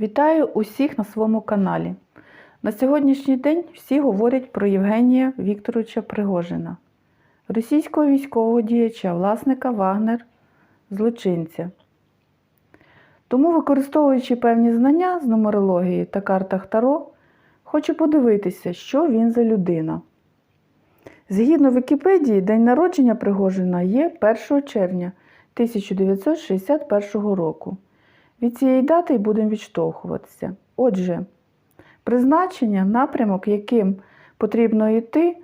Вітаю усіх на своєму каналі. На сьогоднішній день всі говорять про Євгенія Вікторовича Пригожина, російського військового діяча, власника Вагнер, злочинця. Тому, використовуючи певні знання з нумерології та картах Таро, хочу подивитися, що він за людина. Згідно Вікіпедії, день народження Пригожина є 1 червня 1961 року. Від цієї дати й будемо відштовхуватися. Отже, призначення, напрямок, яким потрібно йти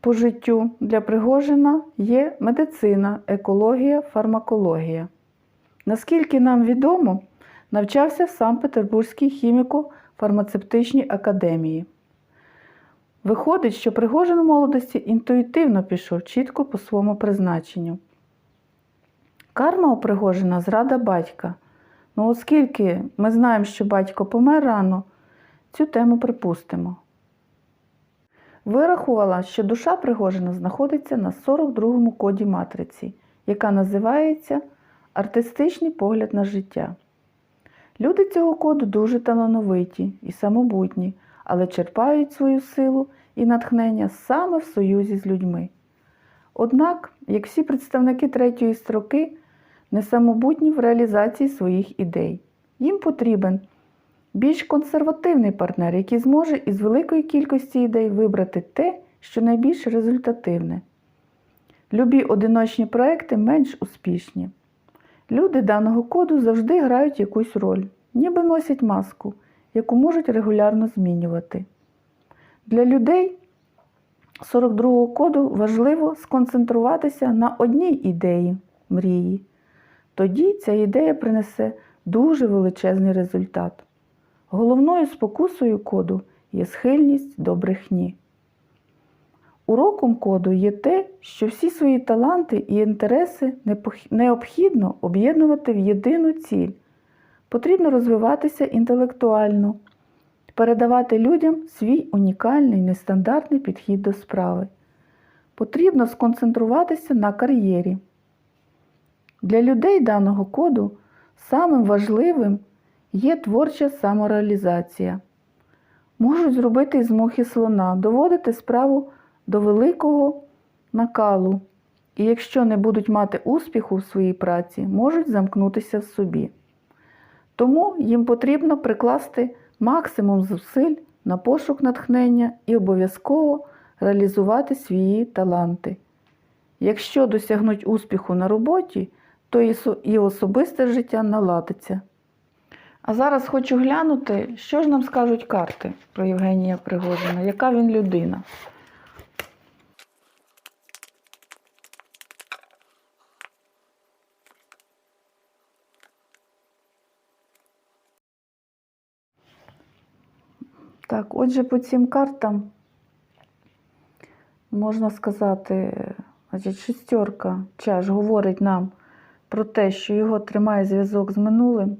по життю для Пригожина, є медицина, екологія, фармакологія. Наскільки нам відомо, навчався в Санкт-Петербурзькій хіміко-фармацевтичній академії. Виходить, що Пригожин у молодості інтуїтивно пішов чітко по своєму призначенню. Карма у Пригожина зрада батька. Ну, оскільки ми знаємо, що батько помер рано, цю тему припустимо. Вирахувала, що душа Пригожина знаходиться на 42-му коді матриці, яка називається Артистичний погляд на життя. Люди цього коду дуже талановиті і самобутні, але черпають свою силу і натхнення саме в союзі з людьми. Однак, як всі представники третьої строки, не самобутні в реалізації своїх ідей. Їм потрібен більш консервативний партнер, який зможе із великої кількості ідей вибрати те, що найбільш результативне. Любі одиночні проекти менш успішні. Люди даного коду завжди грають якусь роль, ніби носять маску, яку можуть регулярно змінювати. Для людей 42-го коду важливо сконцентруватися на одній ідеї мрії. Тоді ця ідея принесе дуже величезний результат. Головною спокусою коду є схильність до брехні. Уроком коду є те, що всі свої таланти і інтереси необхідно об'єднувати в єдину ціль. Потрібно розвиватися інтелектуально, передавати людям свій унікальний нестандартний підхід до справи. Потрібно сконцентруватися на кар'єрі. Для людей даного коду самим важливим є творча самореалізація. Можуть зробити із мухи слона, доводити справу до великого накалу, і якщо не будуть мати успіху в своїй праці, можуть замкнутися в собі. Тому їм потрібно прикласти максимум зусиль на пошук натхнення і обов'язково реалізувати свої таланти. Якщо досягнуть успіху на роботі, то і особисте життя наладиться. А зараз хочу глянути, що ж нам скажуть карти про Євгенія Пригожина, яка він людина. Так, отже, по цим картам можна сказати, значить, шестерка чаш говорить нам про те, що його тримає зв'язок з минулим,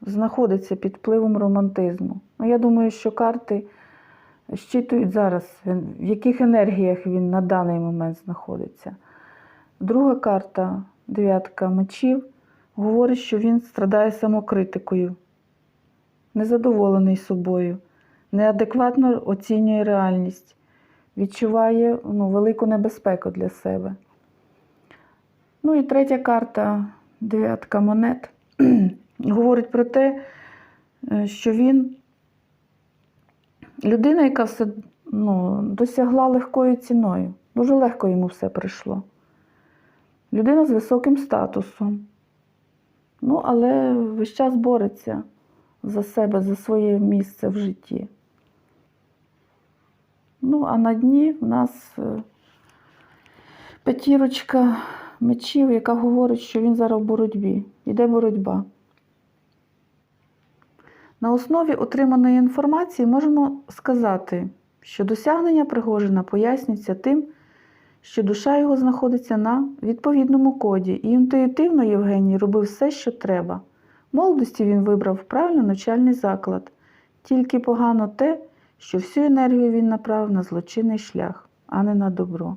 знаходиться під впливом романтизму. Ну, Я думаю, що карти щитують зараз, в яких енергіях він на даний момент знаходиться. Друга карта, дев'ятка мечів, говорить, що він страдає самокритикою, незадоволений собою, неадекватно оцінює реальність, відчуває ну, велику небезпеку для себе. Ну і третя карта, дев'ятка монет, говорить про те, що він людина, яка все ну, досягла легкою ціною. Дуже легко йому все прийшло. Людина з високим статусом. Ну, але весь час бореться за себе, за своє місце в житті. Ну, а на дні в нас п'ятірочка мечів, яка говорить, що він зараз в боротьбі. Йде боротьба. На основі отриманої інформації можемо сказати, що досягнення Пригожина пояснюється тим, що душа його знаходиться на відповідному коді, і інтуїтивно Євгеній робив все, що треба. В молодості він вибрав правильно навчальний заклад, тільки погано те, що всю енергію він направив на злочинний шлях, а не на добро.